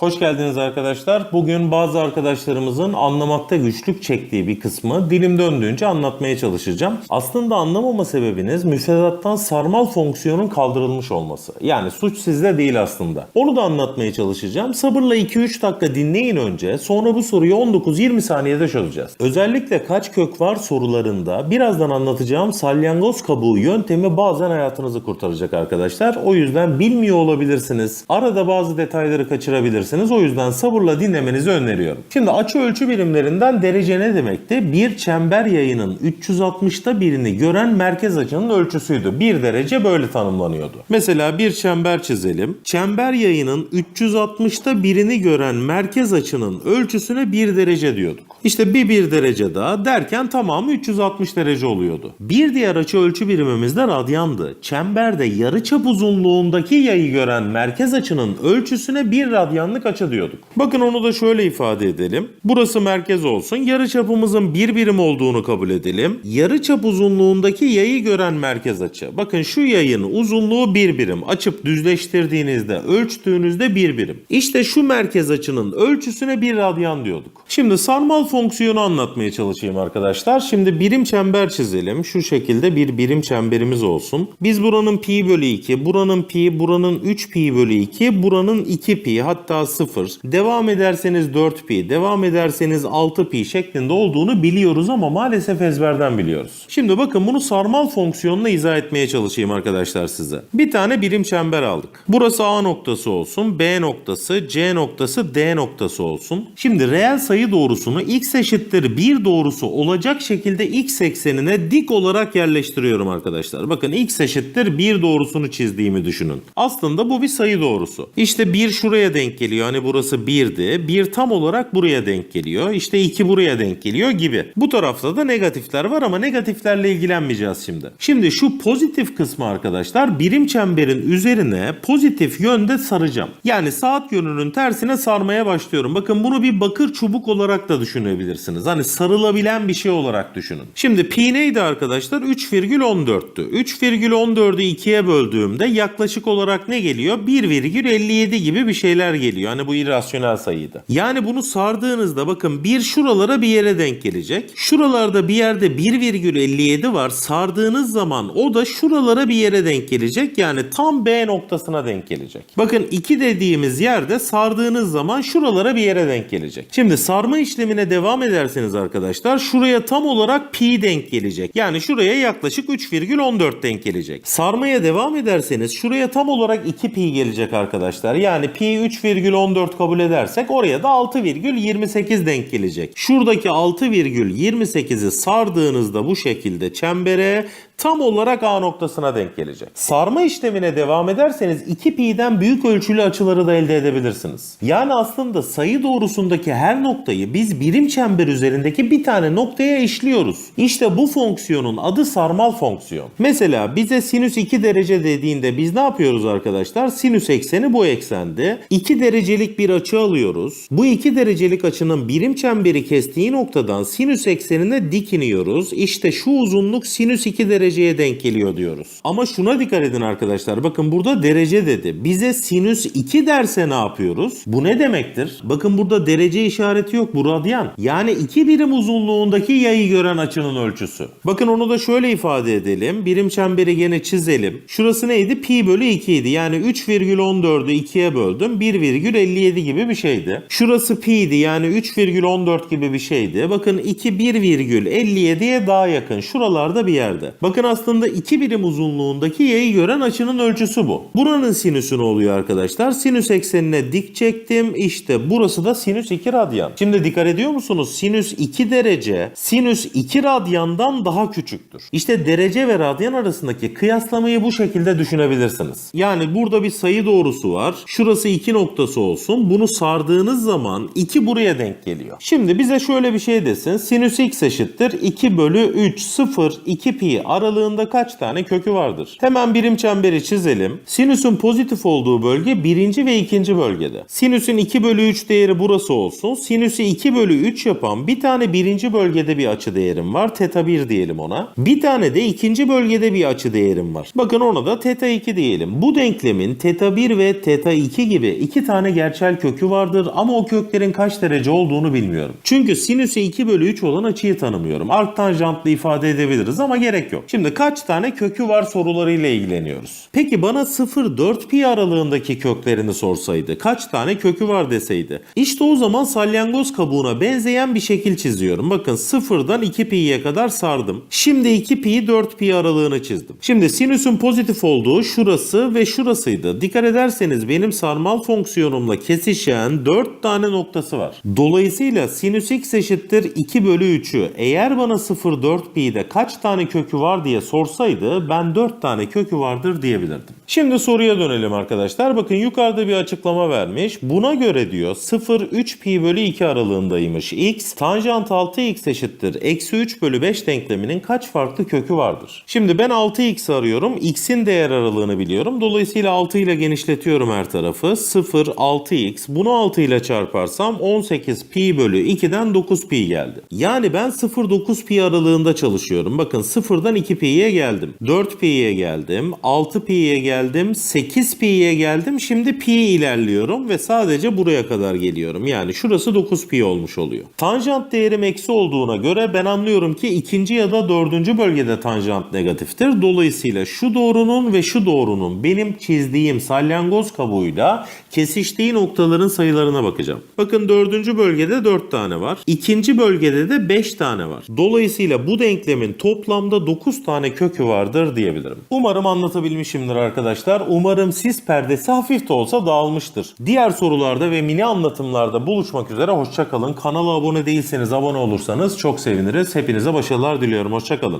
Hoş geldiniz arkadaşlar. Bugün bazı arkadaşlarımızın anlamakta güçlük çektiği bir kısmı dilim döndüğünce anlatmaya çalışacağım. Aslında anlamama sebebiniz müfredattan sarmal fonksiyonun kaldırılmış olması. Yani suç sizde değil aslında. Onu da anlatmaya çalışacağım. Sabırla 2-3 dakika dinleyin önce. Sonra bu soruyu 19-20 saniyede çözeceğiz. Özellikle kaç kök var sorularında birazdan anlatacağım salyangoz kabuğu yöntemi bazen hayatınızı kurtaracak arkadaşlar. O yüzden bilmiyor olabilirsiniz. Arada bazı detayları kaçırabilirsiniz. O yüzden sabırla dinlemenizi öneriyorum. Şimdi açı ölçü birimlerinden derece ne demekti? Bir çember yayının 360'ta birini gören merkez açının ölçüsüydü. Bir derece böyle tanımlanıyordu. Mesela bir çember çizelim. Çember yayının 360'ta birini gören merkez açının ölçüsüne bir derece diyorduk. İşte bir bir derece daha derken tamamı 360 derece oluyordu. Bir diğer açı ölçü birimimiz de radyandı. Çemberde yarıçap uzunluğundaki yayı gören merkez açının ölçüsüne bir radyanlık açı diyorduk. Bakın onu da şöyle ifade edelim. Burası merkez olsun. Yarıçapımızın bir birim olduğunu kabul edelim. Yarıçap uzunluğundaki yayı gören merkez açı. Bakın şu yayın uzunluğu bir birim. Açıp düzleştirdiğinizde, ölçtüğünüzde bir birim. İşte şu merkez açının ölçüsüne bir radyan diyorduk. Şimdi sarmal fonksiyonu anlatmaya çalışayım arkadaşlar. Şimdi birim çember çizelim. Şu şekilde bir birim çemberimiz olsun. Biz buranın pi bölü 2, buranın pi, buranın 3 pi bölü 2, buranın 2 pi hatta 0. Devam ederseniz 4 pi, devam ederseniz 6 pi şeklinde olduğunu biliyoruz ama maalesef ezberden biliyoruz. Şimdi bakın bunu sarmal fonksiyonla izah etmeye çalışayım arkadaşlar size. Bir tane birim çember aldık. Burası A noktası olsun, B noktası, C noktası, D noktası olsun. Şimdi reel sayı doğrusunu x eşittir 1 doğrusu olacak şekilde x eksenine dik olarak yerleştiriyorum arkadaşlar. Bakın x eşittir 1 doğrusunu çizdiğimi düşünün. Aslında bu bir sayı doğrusu. İşte 1 şuraya denk geliyor. Hani burası 1'di. 1 tam olarak buraya denk geliyor. İşte 2 buraya denk geliyor gibi. Bu tarafta da negatifler var ama negatiflerle ilgilenmeyeceğiz şimdi. Şimdi şu pozitif kısmı arkadaşlar birim çemberin üzerine pozitif yönde saracağım. Yani saat yönünün tersine sarmaya başlıyorum. Bakın bunu bir bakır çubuk olarak da düşünebilirsiniz. Hani sarılabilen bir şey olarak düşünün. Şimdi pi neydi arkadaşlar? 3,14'tü. 3,14'ü 2'ye böldüğümde yaklaşık olarak ne geliyor? 1,57 gibi bir şeyler geliyor. Hani bu irrasyonel sayıydı. Yani bunu sardığınızda bakın bir şuralara bir yere denk gelecek. Şuralarda bir yerde 1,57 var. Sardığınız zaman o da şuralara bir yere denk gelecek. Yani tam B noktasına denk gelecek. Bakın 2 dediğimiz yerde sardığınız zaman şuralara bir yere denk gelecek. Şimdi sarma işlemine devam ederseniz arkadaşlar şuraya tam olarak pi denk gelecek. Yani şuraya yaklaşık 3,14 denk gelecek. Sarmaya devam ederseniz şuraya tam olarak 2 pi gelecek arkadaşlar. Yani pi 3,14 kabul edersek oraya da 6,28 denk gelecek. Şuradaki 6,28'i sardığınızda bu şekilde çembere tam olarak A noktasına denk gelecek. Sarma işlemine devam ederseniz 2 pi'den büyük ölçülü açıları da elde edebilirsiniz. Yani aslında sayı doğrusundaki her noktayı biz birim çember üzerindeki bir tane noktaya eşliyoruz. İşte bu fonksiyonun adı sarmal fonksiyon. Mesela bize sinüs 2 derece dediğinde biz ne yapıyoruz arkadaşlar? Sinüs ekseni bu eksende. 2 derecelik bir açı alıyoruz. Bu 2 derecelik açının birim çemberi kestiği noktadan sinüs eksenine dik iniyoruz. İşte şu uzunluk sinüs 2 dereceye denk geliyor diyoruz. Ama şuna dikkat edin arkadaşlar. Bakın burada derece dedi. Bize sinüs 2 derse ne yapıyoruz? Bu ne demektir? Bakın burada derece işareti yok. Bu radyan. Yani 2 birim uzunluğundaki yayı gören açının ölçüsü. Bakın onu da şöyle ifade edelim. Birim çemberi gene çizelim. Şurası neydi? Pi bölü 2 idi. Yani 3,14'ü 2'ye böldüm. 1,57 gibi bir şeydi. Şurası pi'ydi. Yani 3,14 gibi bir şeydi. Bakın 2 1,57'ye daha yakın. Şuralarda bir yerde. Bakın aslında 2 birim uzunluğundaki yayı gören açının ölçüsü bu. Buranın sinüsü ne oluyor arkadaşlar? Sinüs eksenine dik çektim. İşte burası da sinüs 2 radyan. Şimdi dikkat ediyor musunuz? Sinüs 2 derece sinüs 2 radyandan daha küçüktür. İşte derece ve radyan arasındaki kıyaslamayı bu şekilde düşünebilirsiniz. Yani burada bir sayı doğrusu var. Şurası 2 noktası olsun. Bunu sardığınız zaman 2 buraya denk geliyor. Şimdi bize şöyle bir şey desin. Sinüs x eşittir 2 bölü 3 0 2 pi arası aralığında kaç tane kökü vardır? Hemen birim çemberi çizelim. Sinüsün pozitif olduğu bölge birinci ve ikinci bölgede. Sinüsün 2 bölü 3 değeri burası olsun. Sinüsü 2 bölü 3 yapan bir tane birinci bölgede bir açı değerim var. Teta 1 diyelim ona. Bir tane de ikinci bölgede bir açı değerim var. Bakın ona da teta 2 diyelim. Bu denklemin teta 1 ve teta 2 gibi iki tane gerçel kökü vardır ama o köklerin kaç derece olduğunu bilmiyorum. Çünkü sinüsü 2 bölü 3 olan açıyı tanımıyorum. Arctanjantlı ifade edebiliriz ama gerek yok. Şimdi kaç tane kökü var sorularıyla ilgileniyoruz. Peki bana 0-4 pi aralığındaki köklerini sorsaydı kaç tane kökü var deseydi. İşte o zaman salyangoz kabuğuna benzeyen bir şekil çiziyorum. Bakın 0'dan 2 pi'ye kadar sardım. Şimdi 2 pi 4 pi aralığını çizdim. Şimdi sinüsün pozitif olduğu şurası ve şurasıydı. Dikkat ederseniz benim sarmal fonksiyonumla kesişen 4 tane noktası var. Dolayısıyla sinüs x eşittir 2 bölü 3'ü eğer bana 0 4 pi'de kaç tane kökü var diye sorsaydı ben 4 tane kökü vardır diyebilirdim. Şimdi soruya dönelim arkadaşlar. Bakın yukarıda bir açıklama vermiş. Buna göre diyor 0 3 pi bölü 2 aralığındaymış x. Tanjant 6x eşittir. Eksi 3 bölü 5 denkleminin kaç farklı kökü vardır? Şimdi ben 6x arıyorum. x'in değer aralığını biliyorum. Dolayısıyla 6 ile genişletiyorum her tarafı. 0 6x. Bunu 6 ile çarparsam 18 pi bölü 2'den 9 pi geldi. Yani ben 0 9 pi aralığında çalışıyorum. Bakın 0'dan 2 pi'ye geldim. 4 pi'ye geldim. 6 pi'ye geldim. 8 pi'ye geldim. Şimdi pi ilerliyorum ve sadece buraya kadar geliyorum. Yani şurası 9 pi olmuş oluyor. Tanjant değerim eksi olduğuna göre ben anlıyorum ki ikinci ya da dördüncü bölgede tanjant negatiftir. Dolayısıyla şu doğrunun ve şu doğrunun benim çizdiğim salyangoz kabuğuyla kesiştiği noktaların sayılarına bakacağım. Bakın dördüncü bölgede 4 tane var. İkinci bölgede de 5 tane var. Dolayısıyla bu denklemin toplamda 9 tane kökü vardır diyebilirim. Umarım anlatabilmişimdir arkadaşlar. Umarım sis perdesi hafif de olsa dağılmıştır. Diğer sorularda ve mini anlatımlarda buluşmak üzere. Hoşçakalın. Kanala abone değilseniz abone olursanız çok seviniriz. Hepinize başarılar diliyorum. Hoşçakalın.